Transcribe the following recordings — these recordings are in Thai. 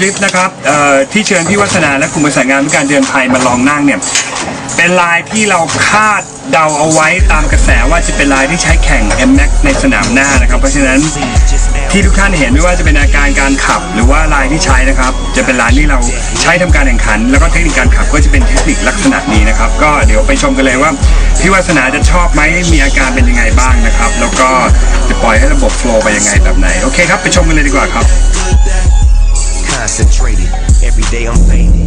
ดริฟต์นะครับที่เชิญพี่วัฒนาและกลุ่มประสานงานด้วยการเดินไทยมาลองนั่งเนี่ยเป็นลายที่เราคาดเดาเอาไว้ตามกระแสว่าจะเป็นลายที่ใช้แข่ง M Max ในสนามหน้านะครับ เพราะฉะนั้นที่ทุกท่านเห็นไม่ว่าจะเป็นอาการการขับ หรือว่าลายที่ใช้นะครับ จะเป็นลายที่เราใช้ทำการแข่งขัน แล้วก็เทคนิคการขับก็จะเป็นเทคนิคลักษณะนี้นะครับ ก็เดี๋ยวไปชมกันเลยว่าพี่วัฒนาจะชอบไหมมีอาการเป็นยังไงบ้างนะครับ แล้วก็จะปล่อยให้ระบบโฟล์ไปยังไงแบบไหนโอเคครับไปชมกันเลยดีกว่าครับ Concentrated, every day I'm faded.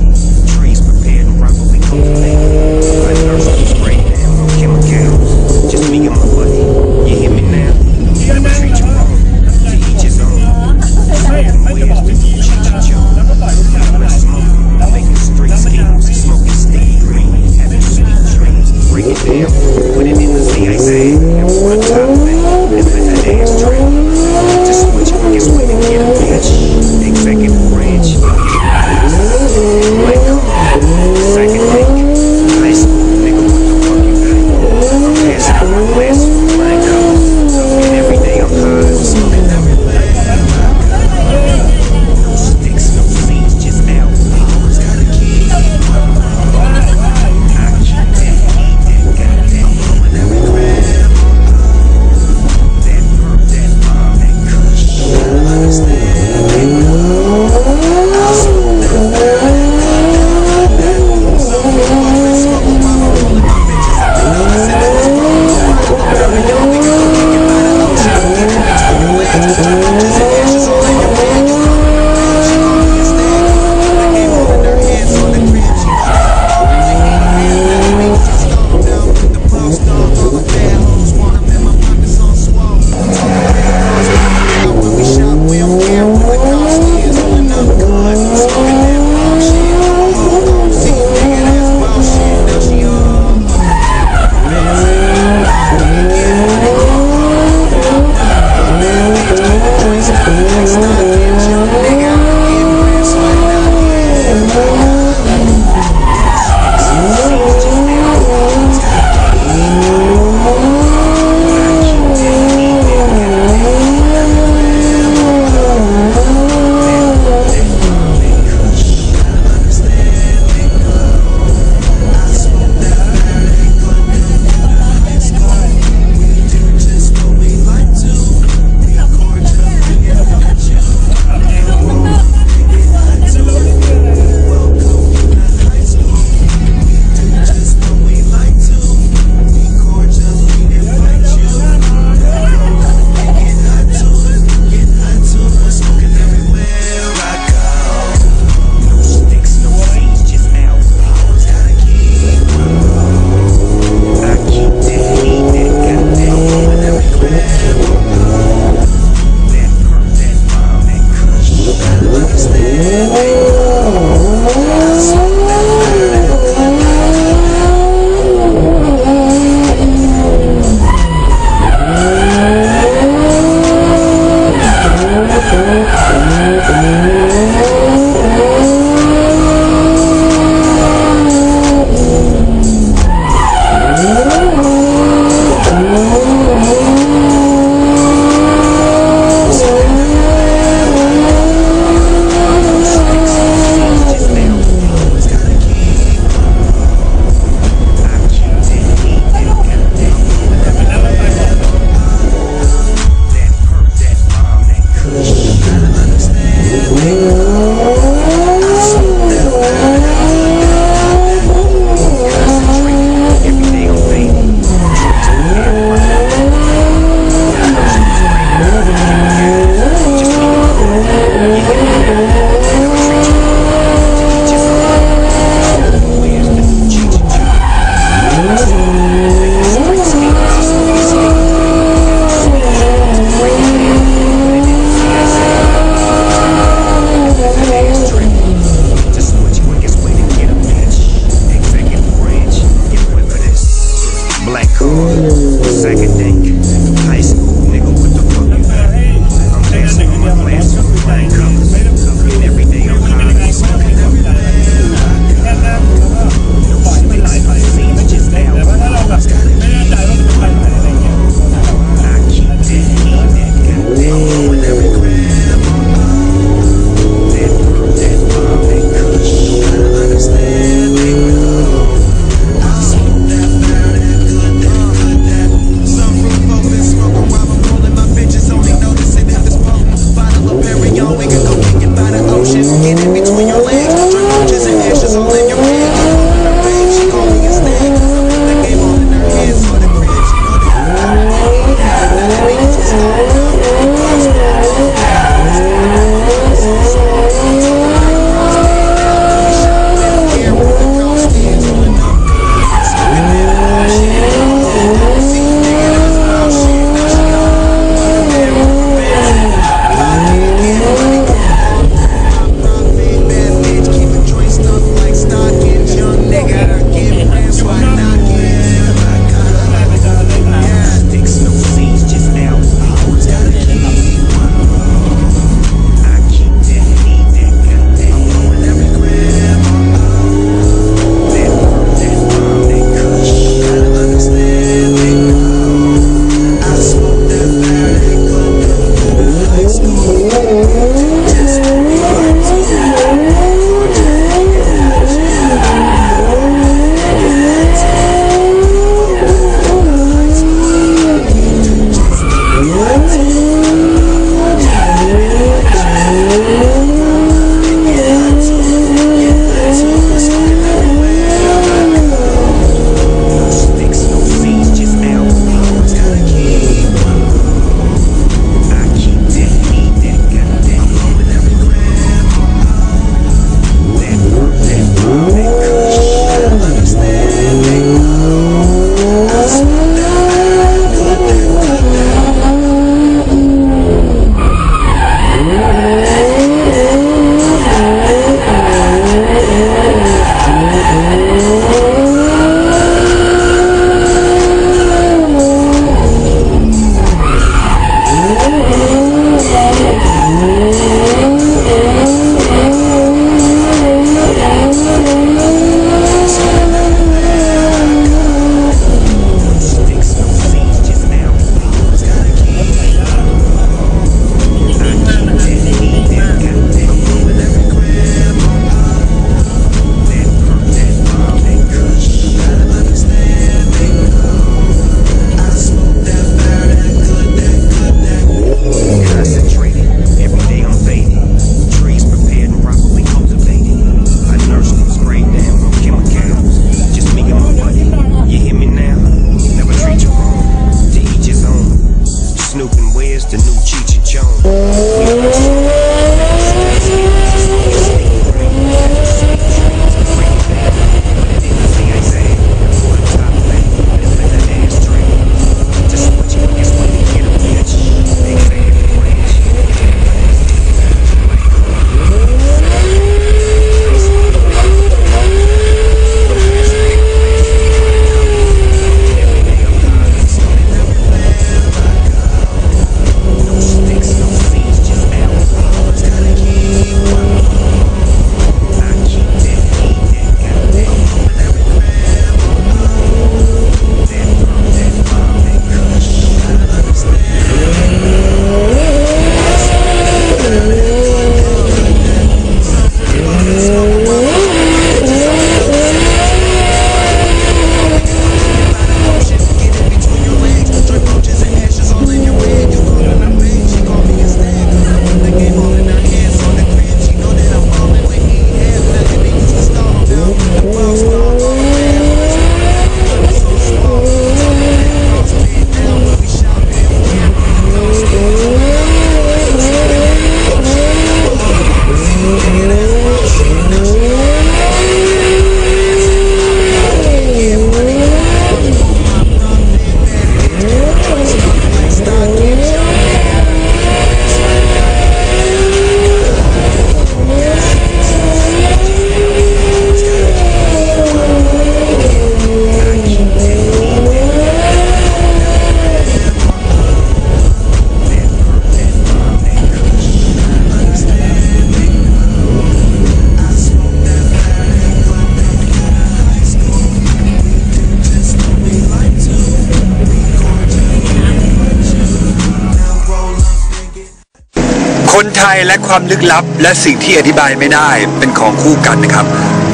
คนไทยและความลึกลับ และสิ่งที่อธิบายไม่ได้เป็นของคู่กันนะครับ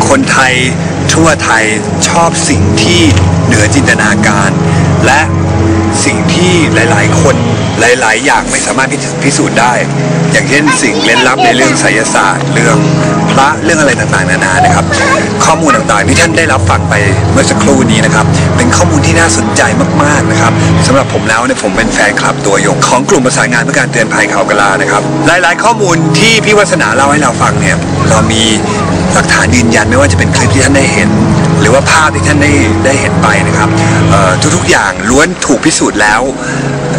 คนไทยทั่วไทยชอบสิ่งที่เหนือจินตนาการ และสิ่งที่หลาย ๆ คนหลาย ๆ อย่างไม่สามารถพิสูจน์ได้ อย่างเช่นสิ่งเล่นลับในเรื่องไสยศาสตร์เรื่อง พระเรื่องอะไรต่างๆ นานานะครับ ข้อมูลต่างๆที่ท่านได้รับฟังไปเมื่อสักครู่นี้นะครับ เป็นข้อมูลที่น่าสนใจมากๆนะครับสำหรับผมแล้วเนี่ยผมเป็นแฟนคลับตัวยงของกลุ่มประสานงานเพื่อการเตือนภัยข่าวกลานะครับ หลายๆ ข้อมูลที่พี่วัฒนาเล่าให้เราฟังเนี่ยเรามีหลักฐานยืนยันไม่ว่าจะเป็นคลิปที่ท่านได้เห็น หรือว่าภาพที่ท่านได้ได้เห็นไปนะครับทุกๆอย่างล้วนถูกพิสูจน์แล้ว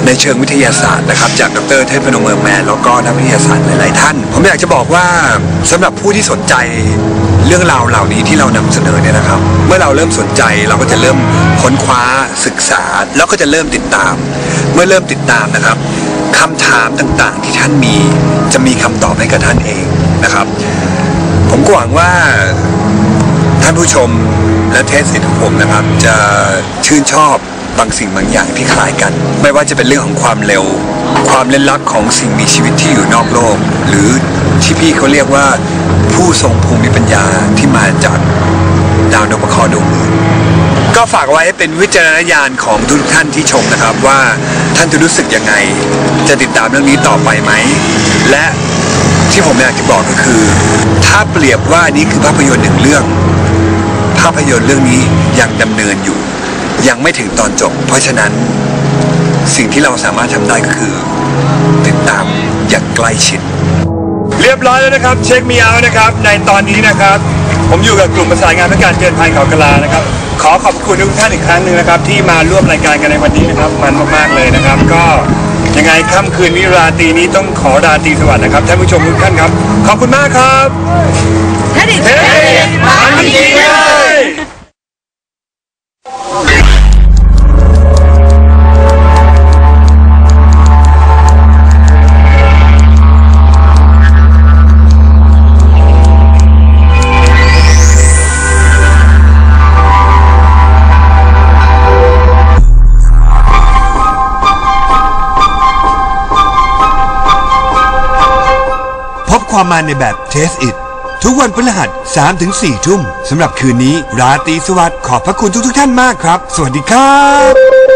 ในเชิงวิทยาศาสตร์นะครับ จากดรเทพนมเมืองแมนแล้วก็นักวิทยาศาสตร์หลายๆท่าน ผมอยากจะบอกว่าสำหรับผู้ที่สนใจเรื่องราวเหล่านี้ที่เรานำเสนอเนี่ยนะครับ เมื่อเราเริ่มสนใจเราก็จะเริ่มค้นคว้าศึกษา แล้วก็จะเริ่มติดตาม เมื่อเริ่มติดตามนะครับคำถามต่างๆที่ท่านมีจะมีคำตอบให้กับท่านเองนะครับ ผมก็หวังว่าท่านผู้ชมและเทสสิทธิ์ของผมนะครับ จะชื่นชอบ บางสิ่งบางอย่างที่คล้ายกัน ไม่ว่าจะเป็นเรื่องของความเร็ว ความเล่นลับของสิ่งมีชีวิตที่อยู่นอกโลก หรือที่พี่เขาเรียกว่า ผู้ทรงภูมิปัญญาที่มาจากดาวนพเคราะห์ดวงอื่นก็ฝากไว้ให้เป็นวิจารณญาณของทุกท่านที่ชมนะครับว่าท่านจะรู้สึกยังไง จะติดตามเรื่องนี้ต่อไปไหม และที่ผมอยากจะบอกก็คือ ถ้าเปรียบว่านี้คือภาพยนตร์หนึ่งเรื่อง ภาพยนตร์เรื่องนี้ยังดำเนินอยู่ ยังไม่ถึงตอนจบ เพราะฉะนั้นสิ่งที่เราสามารถทำได้ก็คือ ติดตามอย่างใกล้ชิด เรียบร้อยแล้วนะครับ เช็คมีเอานะครับ ในตอนนี้นะครับ ผมอยู่กับกลุ่มประสานงานเพื่อการเตือนภัยเขากะลานะครับ ขอขอบคุณทุกท่านอีกครั้งหนึ่งนะครับ ที่มาร่วมรายการกันในวันนี้นะครับ มันมากๆเลยนะครับ ก็ยังไงค่ำคืนนี้ราตรีนี้ต้องขอราตรีสวัสดิ์นะครับท่านผู้ชมทุกท่านครับ ขอบคุณมากครับเฮ้ย ความมาในแบบ Taste It ทุกวันพฤหัส3-4ทุ่มสำหรับคืนนี้ ราตรีสวัสดิ์ขอบพระคุณทุกๆท่านมากครับ สวัสดีครับ